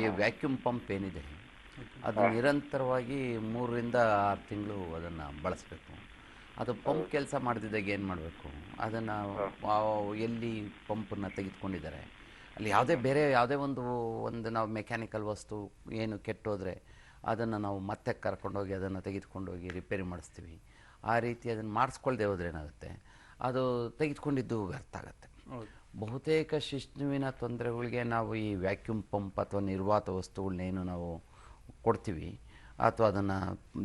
ಈ vacuum pump ಏನಿದೆ ಅದು ನಿರಂತರವಾಗಿ ಮೂರರಿಂದ ಆರು ತಿಂಗಳು ಅದನ್ನು ಬಳಸಬೇಕು. ಅದು ಪಂಪ್ ಕೆಲಸ ಮಾಡದಿದ್ದಾಗ ಏನು ಮಾಡಬೇಕು? ಅದನ್ನು ಎಲ್ಲಿ ಪಂಪನ್ನು ತೆಗೆದುಕೊಂಡಿದ್ದಾರೆ? ಅಲ್ಲಿ ಯಾವುದೇ ಬೇರೆ ಯಾವುದೇ ಒಂದು ಒಂದು ನಾವು ಮೆಕ್ಯಾನಿಕಲ್ ವಸ್ತು ಏನು ಕೆಟ್ಟೋದ್ರೆ ಅದನ್ನು ನಾವು ಮತ್ತೆ ಕರ್ಕೊಂಡೋಗಿ ಅದನ್ನು ತೆಗೆದುಕೊಂಡೋಗಿ ರಿಪೇರಿ ಮಾಡಿಸ್ತೀವಿ. ಆ ರೀತಿ ಅದನ್ನು ಮಾಡಿಸ್ಕೊಳ್ದೆ ಹೋದ್ರೆ ಏನಾಗುತ್ತೆ? ಅದು ತೆಗೆದುಕೊಂಡಿದ್ದು ವ್ಯರ್ಥ ಆಗುತ್ತೆ. ಬಹುತೇಕ ಶಿಸ್ತುವಿನ ತೊಂದರೆಗಳಿಗೆ ನಾವು ಈ ವ್ಯಾಕ್ಯೂಮ್ ಪಂಪ್ ಅಥವಾ ನಿರ್ವಾತ ವಸ್ತುಗಳನ್ನೇನು ನಾವು ಕೊಡ್ತೀವಿ ಅಥವಾ ಅದನ್ನು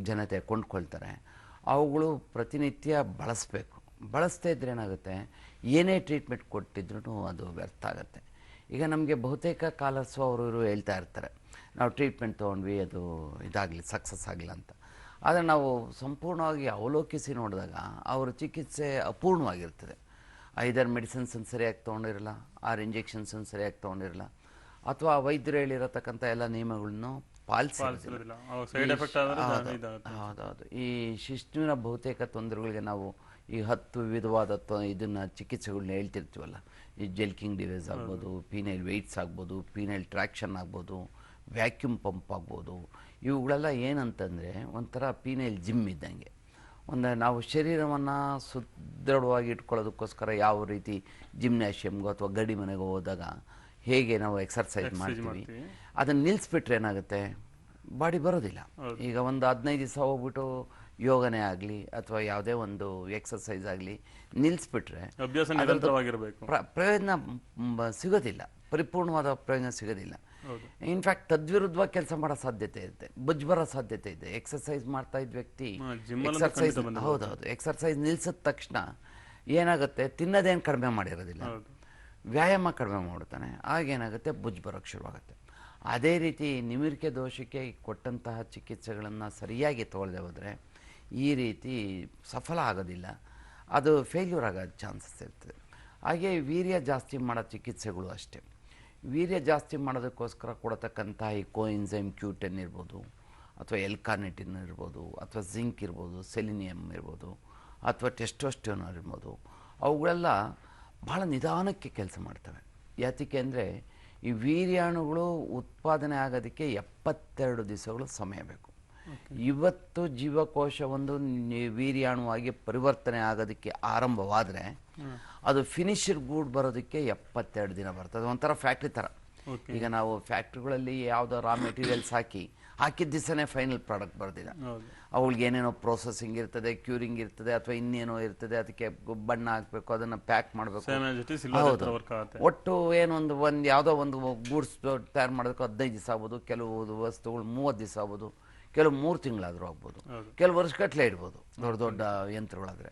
ಜನತೆ ಕೊಂಡ್ಕೊಳ್ತಾರೆ. ಅವುಗಳು ಪ್ರತಿನಿತ್ಯ ಬಳಸಬೇಕು. ಬಳಸದೇ ಇದ್ರೆ ಏನಾಗುತ್ತೆ? ಏನೇ ಟ್ರೀಟ್ಮೆಂಟ್ ಕೊಟ್ಟಿದ್ರೂ ಅದು ವ್ಯರ್ಥ ಆಗುತ್ತೆ. ಈಗ ನಮಗೆ ಬಹುತೇಕ ಕಾಲರ್ಸು ಅವರು ಇವರು ಹೇಳ್ತಾ ಇರ್ತಾರೆ. ನಾವು ಟ್ರೀಟ್ಮೆಂಟ್ ತೊಗೊಂಡ್ವಿ, ಅದು ಇದಾಗಲಿ, ಸಕ್ಸಸ್ ಆಗಲಿಲ್ಲ ಅಂತ. ಆದರೆ ನಾವು ಸಂಪೂರ್ಣವಾಗಿ ಅವಲೋಕಿಸಿ ನೋಡಿದಾಗ ಅವರ ಚಿಕಿತ್ಸೆ ಅಪೂರ್ಣವಾಗಿರ್ತದೆ. ಐದರ್ ಮೆಡಿಸಿನ್ಸನ್ನು ಸರಿಯಾಗಿ ತೊಗೊಂಡಿರಲ್ಲ ಆರು ಇಂಜೆಕ್ಷನ್ಸನ್ನು ಸರಿಯಾಗಿ ತೊಗೊಂಡಿರಲ್ಲ ಅಥವಾ ವೈದ್ಯರು ಹೇಳಿರತಕ್ಕಂಥ ಎಲ್ಲ ನಿಯಮಗಳನ್ನು ಹೌದೌದು. ಈ ಶಿಶುವಿನ ಬಹುತೇಕ ತೊಂದರೆಗಳಿಗೆ ನಾವು ಈ ಹತ್ತು ವಿಧವಾದ ಇದನ್ನ ಚಿಕಿತ್ಸೆಗಳನ್ನ ಹೇಳ್ತಿರ್ತೀವಲ್ಲ. ಈ ಜೆಲ್ಕಿಂಗ್ ಡಿವೈಸ್ ಆಗ್ಬೋದು ಪೀನೈಲ್ ವೆಯ್ಟ್ಸ್ ಆಗ್ಬೋದು ಪೀನೈಲ್ ಟ್ರ್ಯಾಕ್ಷನ್ ಆಗ್ಬೋದು ವ್ಯಾಕ್ಯೂಮ್ ಪಂಪ್ ಆಗ್ಬೋದು. ಇವುಗಳೆಲ್ಲ ಏನಂತಂದರೆ ಒಂಥರ ಪೀನೈಲ್ ಜಿಮ್ ಇದ್ದಂಗೆ. ಒಂದು ನಾವು ಶರೀರವನ್ನು ಸುದೃಢವಾಗಿ ಇಟ್ಕೊಳ್ಳೋದಕ್ಕೋಸ್ಕರ ಯಾವ ರೀತಿ ಜಿಮ್ನಾಷಿಯಮ್ಗೋ ಅಥವಾ ಗಡಿ ಮನೆಗೆ ಹೋದಾಗ ಹೇಗೆ ನಾವು ಎಕ್ಸರ್ಸೈಸ್ ಮಾಡ್ತೀವಿ. ಅದನ್ನು ನಿಲ್ಲಿಸ್ಬಿಟ್ರೆ ಏನಾಗುತ್ತೆ? ಬಾಡಿ ಬರೋದಿಲ್ಲ. ಈಗ ಒಂದು ಹದಿನೈದು ದಿವಸ ಹೋಗ್ಬಿಟ್ಟು ಯೋಗನೇ ಆಗಲಿ ಅಥವಾ ಯಾವುದೇ ಒಂದು ಎಕ್ಸರ್ಸೈಸ್ ಆಗಲಿ ನಿಲ್ಲಿಸ್ಬಿಟ್ರೆ ಪ್ರಯೋಜನ ಸಿಗೋದಿಲ್ಲ. ಪರಿಪೂರ್ಣವಾದ ಪ್ರಯೋಜನ ಸಿಗೋದಿಲ್ಲ. ಇನ್ಫ್ಯಾಕ್ಟ್ ತದ್ವಿರುದ್ಧ ಕೆಲಸ ಮಾಡೋ ಸಾಧ್ಯತೆ ಇದೆ. ಬುಜ್ ಬರೋ ಸಾಧ್ಯತೆ ಇದೆ. ಎಕ್ಸರ್ಸೈಸ್ ಮಾಡ್ತಾ ಇದ್ದ ವ್ಯಕ್ತಿ ಎಕ್ಸರ್ಸೈಸ್. ಹೌದೌದು. ಎಕ್ಸರ್ಸೈಸ್ ನಿಲ್ಸಿದ ತಕ್ಷಣ ಏನಾಗುತ್ತೆ? ತಿನ್ನೋದೇನು ಕಡಿಮೆ ಮಾಡಿರೋದಿಲ್ಲ. ವ್ಯಾಯಾಮ ಕಡಿಮೆ ಮಾಡ್ತಾನೆ ಆಗೇನಾಗುತ್ತೆ ಬುಜ್ ಬರೋಕ್ಕೆ ಶುರುವಾಗುತ್ತೆ. ಅದೇ ರೀತಿ ನಿಮಿರಿಕೆ ದೋಷಕ್ಕೆ ಕೊಟ್ಟಂತಹ ಚಿಕಿತ್ಸೆಗಳನ್ನು ಸರಿಯಾಗಿ ತೊಗೊಳ್ದೆ ಹೋದರೆ ಈ ರೀತಿ ಸಫಲ ಆಗೋದಿಲ್ಲ. ಅದು ಫೇಲ್ಯೂರ್ ಆಗೋ ಚಾನ್ಸಸ್ ಇರ್ತದೆ. ಹಾಗೆ ವೀರ್ಯ ಜಾಸ್ತಿ ಮಾಡೋ ಚಿಕಿತ್ಸೆಗಳು ಅಷ್ಟೇ. ವೀರ್ಯ ಜಾಸ್ತಿ ಮಾಡೋದಕ್ಕೋಸ್ಕರ ಕೊಡತಕ್ಕಂಥ ಈ ಕೋಇನ್ಸೈಮ್ ಕ್ಯೂಟೆನ್ ಇರ್ಬೋದು, ಅಥವಾ ಎಲ್ಕಾನೆಟಿನ್ ಇರ್ಬೋದು, ಅಥವಾ ಜಿಂಕ್ ಇರ್ಬೋದು ಸೆಲಿನಿಯಮ್ ಇರ್ಬೋದು, ಅಥವಾ ಟೆಸ್ಟೋಸ್ಟಿಯೋನ್ ಇರ್ಬೋದು, ಅವುಗಳೆಲ್ಲ ಬಹಳ ನಿಧಾನಕ್ಕೆ ಕೆಲಸ ಮಾಡ್ತವೆ. ಯಾತಕ್ಕೆ ಅಂದರೆ ಈ ವೀರ್ಯಾಣುಗಳು ಉತ್ಪಾದನೆ ಆಗೋದಕ್ಕೆ ಎಪ್ಪತ್ತೆರಡು ದಿವಸಗಳು ಸಮಯ ಬೇಕು. ಇವತ್ತು ಜೀವಕೋಶ ಒಂದು ವೀರ್ಯಾಣುವಾಗಿ ಪರಿವರ್ತನೆ ಆಗೋದಕ್ಕೆ ಆರಂಭವಾದರೆ ಅದು ಫಿನಿಶರ್ ಗೂಡ್ ಬರೋದಕ್ಕೆ ಎಪ್ಪತ್ತೆರಡು ದಿನ ಬರ್ತದೆ. ಒಂಥರ ಫ್ಯಾಕ್ಟ್ರಿ ಥರ. ಈಗ ನಾವು ಫ್ಯಾಕ್ಟ್ರಿಗಳಲ್ಲಿ ಯಾವುದೋ ರಾ ಮೆಟೀರಿಯಲ್ಸ್ ಹಾಕಿ ಹಾಕಿದ ದಿವಸನೇ ಫೈನಲ್ ಪ್ರಾಡಕ್ಟ್ ಬರೋದಿಲ್ಲ. ಅವ್ಳಿಗೆ ಏನೇನೋ ಪ್ರೊಸೆಸಿಂಗ್ ಇರ್ತದೆ ಕ್ಯೂರಿಂಗ್ ಇರ್ತದೆ ಅಥವಾ ಇನ್ನೇನೋ ಇರ್ತದೆ ಅದಕ್ಕೆ ಬಣ್ಣ ಹಾಕಬೇಕು ಅದನ್ನು ಪ್ಯಾಕ್ ಮಾಡಬೇಕು. ಹೌದು. ಒಟ್ಟು ಏನೊಂದು ಒಂದು ಯಾವುದೋ ಒಂದು ಗೂಡ್ಸ್ ತಯಾರು ಮಾಡೋದಕ್ಕೆ ಹದಿನೈದು ದಿವಸ ಆಗ್ಬೋದು ಕೆಲವು ವಸ್ತುಗಳು ಮೂವತ್ತು ದಿವಸ ಆಗ್ಬೋದು. ಕೆಲವು ಮೂರು ತಿಂಗಳಾದರೂ ಆಗ್ಬೋದು. ಕೆಲವು ವರ್ಷಗಟ್ಟಲೆ ಇಡ್ಬೋದು. ದೊಡ್ಡ ದೊಡ್ಡ ಯಂತ್ರಗಳಾದರೆ.